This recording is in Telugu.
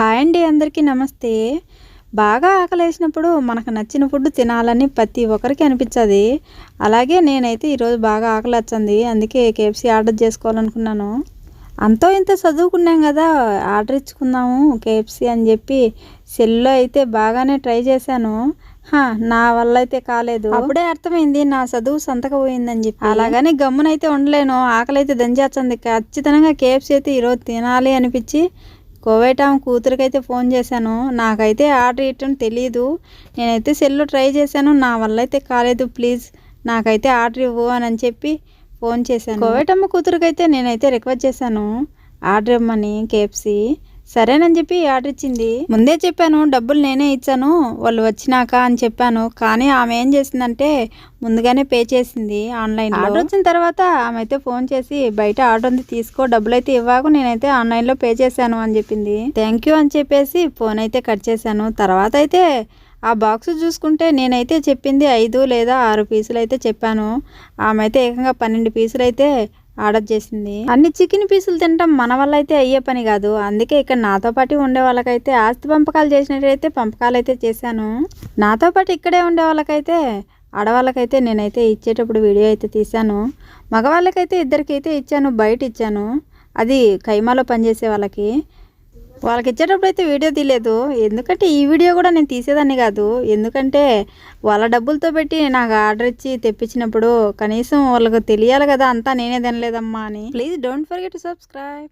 హాయ్ అండి అందరికీ నమస్తే. బాగా ఆకలేసినప్పుడు మనకు నచ్చిన ఫుడ్ తినాలని ప్రతి ఒక్కరికి అనిపించదు. అలాగే నేనైతే ఈరోజు బాగా ఆకలి వచ్చింది అందుకే కేఎఫ్సీ ఆర్డర్ చేసుకోవాలనుకున్నాను. అంతో ఇంత చదువుకున్నాం కదా ఆర్డర్ ఇచ్చుకుందాము కేఎఫ్సీ అని చెప్పి సెల్లో అయితే బాగానే ట్రై చేశాను. నా వల్ల అయితే కాలేదు. అప్పుడే అర్థమైంది నా చదువు సంతక పోయిందని చెప్పి. అలాగని గమ్మునైతే ఉండలేను. ఆకలి అయితే దంచేస్తుంది ఖచ్చితంగా కేఎఫ్సీ అయితే ఈరోజు తినాలి అనిపించి కోవైట్ కూతురికైతే ఫోన్ చేశాను. నాకైతే ఆర్డర్ ఇవ్వటం తెలియదు నేనైతే సెల్లో ట్రై చేశాను. నా వల్ల అయితే కాలేదు. ప్లీజ్ నాకైతే ఆర్డర్ ఇవ్వు అని చెప్పి ఫోన్ చేశాను. కోవేటమ్మ కూతురికైతే నేనైతే రిక్వెస్ట్ చేశాను. ఆర్డర్ ఇవ్వమని కేఎఫ్సీ. సరేనని చెప్పి ఆర్డర్ ఇచ్చింది. ముందే చెప్పాను డబ్బులు నేనే ఇచ్చాను వాళ్ళు వచ్చినాక అని చెప్పాను. కానీ ఆమె ఏం చేసిందంటే ముందుగానే పే చేసింది ఆన్లైన్ ఆర్డర్ వచ్చిన తర్వాత ఆమె అయితే ఫోన్ చేసి బయట ఆర్డర్ ఉంది తీసుకో డబ్బులు అయితే ఇవ్వకు నేనైతే ఆన్లైన్లో పే చేశాను అని చెప్పింది. థ్యాంక్ యూ అని చెప్పేసి ఫోన్ అయితే కట్ చేశాను. తర్వాత అయితే ఆ బాక్స్ చూసుకుంటే నేనైతే చెప్పింది ఐదు లేదా ఆరు పీసులు అయితే చెప్పాను. ఆమె అయితే ఏకంగా పన్నెండు పీసులు అయితే ఆర్డర్ చేసింది. అన్ని చికెన్ పీసులు తినటం మన వల్ల అయితే అయ్యే పని కాదు. అందుకే ఇక్కడ నాతో పాటు ఉండే వాళ్ళకైతే ఆస్తి పంపకాలు చేసినట్టయితే పంపకాలు అయితే చేశాను. నాతో పాటు ఇక్కడే ఉండే వాళ్ళకైతే ఆడవాళ్ళకైతే నేనైతే ఇచ్చేటప్పుడు వీడియో అయితే తీశాను. మగవాళ్ళకైతే ఇద్దరికైతే ఇచ్చాను బయట ఇచ్చాను అది కైమాలో పనిచేసే వాళ్ళకి. వాళ్ళకి ఇచ్చేటప్పుడు అయితే వీడియో తీయలేదు. ఎందుకంటే ఈ వీడియో కూడా నేను తీసేదాన్ని కాదు. ఎందుకంటే వాళ్ళ డబ్బులతో పెట్టి నాకు ఆర్డర్ ఇచ్చి తెప్పించినప్పుడు కనీసం వాళ్ళకి తెలియాలి కదా అంతా నేనే తినలేదమ్మా అని. Please don't forget to subscribe